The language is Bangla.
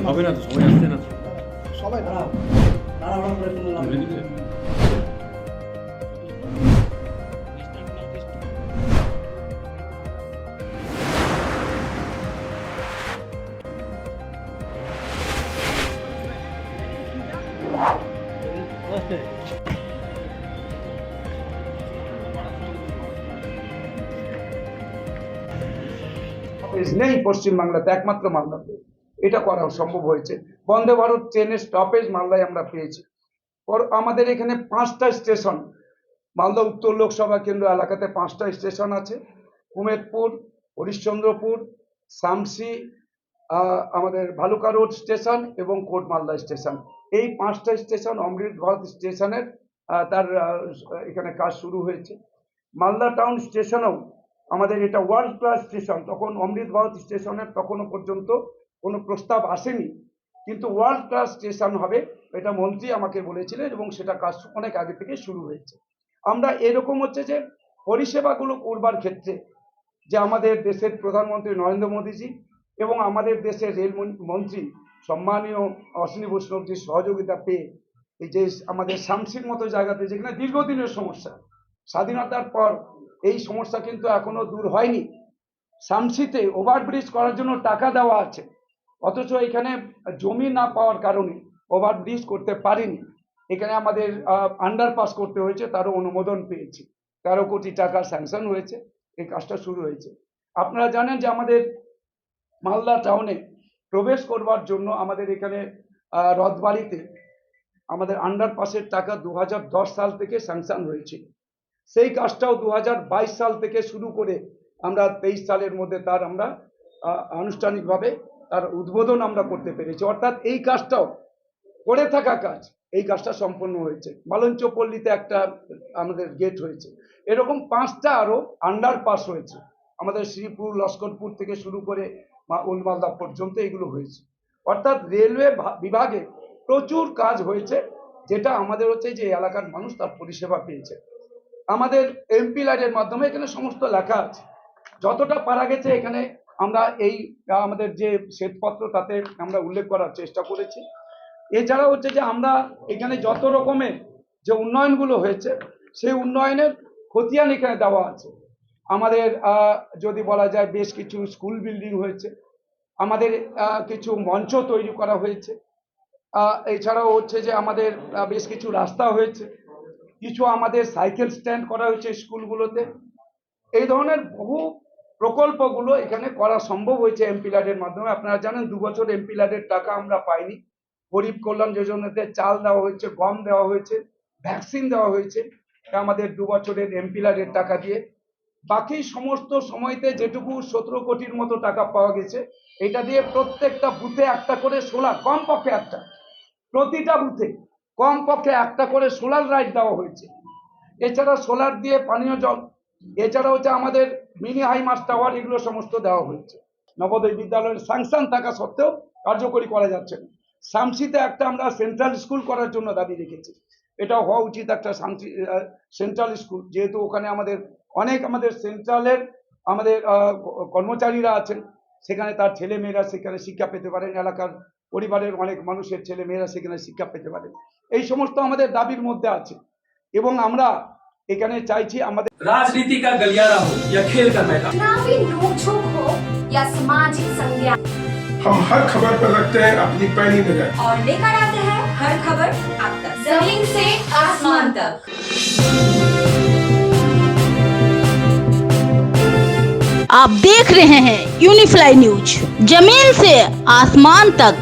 হবে না তো সময় আসছে না। সবাই দাঁড়াও? নেই পশ্চিমবাংলাতে একমাত্র মালদাতে এটা করা সম্ভব হয়েছে। বন্দে ভারত ট্রেনের স্টপেজ মালদায় আমরা পেয়েছি। পর আমাদের এখানে পাঁচটা স্টেশন মালদা উত্তর লোকসভা কেন্দ্র এলাকাতে পাঁচটা স্টেশন আছে। কুমেদপুর হরিশ্চন্দ্রপুর আহ, আমাদের ভালুকা রোড স্টেশন এবং কোট মালদা স্টেশন এই পাঁচটা স্টেশন অমৃত ভারত স্টেশনের তার এখানে কাজ শুরু হয়েছে। মালদা টাউন স্টেশনেও আমাদের এটা ওয়ার্ল্ড ক্লাস স্টেশন তখন অমৃত ভারত স্টেশনের তখনও পর্যন্ত কোনো প্রস্তাব আসেনি। কিন্তু ওয়ার্ল্ড ক্লাস স্টেশন হবে, এটা মন্ত্রী আমাকে বলেছিলেন এবং সেটা কাজ অনেক আগে থেকে শুরু হয়েছে। আমরা এরকম হচ্ছে যে পরিষেবাগুলো করবার ক্ষেত্রে যে আমাদের দেশের প্রধানমন্ত্রী নরেন্দ্র মোদীজি এবং আমাদের দেশের রেল মন- মন্ত্রী সম্মানীয় অশ্বিনী বৈষ্ণবজির সহযোগিতা পেয়ে এই যে আমাদের শামসির মতো জায়গাতে যেখানে দীর্ঘদিনের সমস্যা, স্বাধীনতার পর এই সমস্যা কিন্তু এখনও দূর হয়নি। শামসিতে ওভারব্রিজ করার জন্য টাকা দেওয়া আছে। অথচ এখানে জমি না পাওয়ার কারণে ওভারব্রিজ করতে পারিনি। এখানে আমাদের আন্ডারপাস করতে হয়েছে, তারও অনুমোদন পেয়েছি। তেরো কোটি টাকা স্যাংশন হয়েছে, এই কাজটা শুরু হয়েছে। আপনারা জানেন যে আমাদের মালদা টাউনে প্রবেশ করবার জন্য আমাদের এখানে রথবাড়িতে আমাদের আন্ডারপাসের টাকা দু হাজার দশ সাল থেকে স্যাংশন হয়েছিল সেই কাজটাও দু হাজার বাইশ সাল থেকে শুরু করে আমরা তেইশ সালের মধ্যে তার আমরা আনুষ্ঠানিকভাবে তার উদ্বোধন আমরা করতে পেরেছি। অর্থাৎ এই কাজটাও করে থাকা কাজ, এই কাজটা সম্পন্ন হয়েছে। মালঞ্চপল্লীতে একটা আমাদের গেট হয়েছে। এরকম পাঁচটা আরও আন্ডারপাস হয়েছে। আমাদের শ্রীপুর, লস্করপুর থেকে শুরু করে উলমালদা পর্যন্ত এগুলো হয়েছে। অর্থাৎ রেলওয়ে বিভাগে প্রচুর কাজ হয়েছে, যেটা আমাদের হচ্ছে যে এলাকার মানুষ তার পরিষেবা পেয়েছে। আমাদের এমপি লাইনের মাধ্যমে এখানে সমস্ত লেখা আছে। যতটা পারা গেছে এখানে আমরা এই আমাদের যে শ্বেতপত্র তাতে আমরা উল্লেখ করার চেষ্টা করেছি। এছাড়া হচ্ছে যে আমরা এখানে যত রকমের যে উন্নয়নগুলো হয়েছে, সেই উন্নয়নের খতিয়ান এখানে দেওয়া আছে। আমাদের যদি বলা যায় বেশ কিছু স্কুল বিল্ডিং হয়েছে, আমাদের কিছু মঞ্চ তৈরি করা হয়েছে। এছাড়াও হচ্ছে যে আমাদের বেশ কিছু রাস্তা হয়েছে। কিছু আমাদের সাইকেল স্ট্যান্ড করা হয়েছে স্কুলগুলোতে। এই ধরনের বহু প্রকল্পগুলো এখানে করা সম্ভব হয়েছে এমপি ল্যাডের মাধ্যমে। আপনারা জানেন, দু বছর এমপি টাকা আমরা পাইনি। গরিব কল্যাণ যোজনাতে চাল দেওয়া হয়েছে, গম দেওয়া হয়েছে, ভ্যাকসিন দেওয়া হয়েছে। আমাদের দু বছরের এমপি টাকা দিয়ে। বাকি সমস্ত সময়তে যেটুকু সতেরো কোটির মতো টাকা পাওয়া গেছে, এটা দিয়ে প্রত্যেকটা বুথে একটা করে সোলার, কমপক্ষে একটা। প্রতিটা বুথে কমপক্ষে একটা করে সোলার লাইট দেওয়া হয়েছে। এছাড়া সোলার দিয়ে পানীয় জল এছাড়া হচ্ছে আমাদের মিনি হাই মাস টাওয়ার, এগুলো সমস্ত দেওয়া হয়েছে। নবোদয় বিদ্যালয়ের স্যাংশন থাকা সত্ত্বেও কার্যকরী করা যাচ্ছে না। শামসিতে একটা আমরা সেন্ট্রাল স্কুল করার জন্য দাবি রেখেছি। এটা হওয়া উচিত একটা শান্তি সেন্ট্রাল স্কুল যেহেতু ওখানে আমাদের অনেক আমাদের সেন্ট্রালের আমাদের কর্মচারীরা আছেন, সেখানে তার ছেলে মেয়েরা সেখানে শিক্ষা পেতে পারেন। এলাকার পরিবারের অনেক মানুষের ছেলে মেয়েরা সেখানে শিক্ষা পেতে পারেন। এই সমস্ত আমাদের দাবির মধ্যে আছে। এবং আমরা এখানে চাইছি আমাদের राजनीति का गलियारा हो या खेल का मैदान चुनावी नोकझोंक हो या सामाजिक संज्ञा हम हर खबर पर रखते हैं अपनी पैनी नजर और लेकर आते हैं हर खबर आप तक जमीन से आसमान तक आप देख रहे हैं यूनिफ्लाई न्यूज जमीन से आसमान तक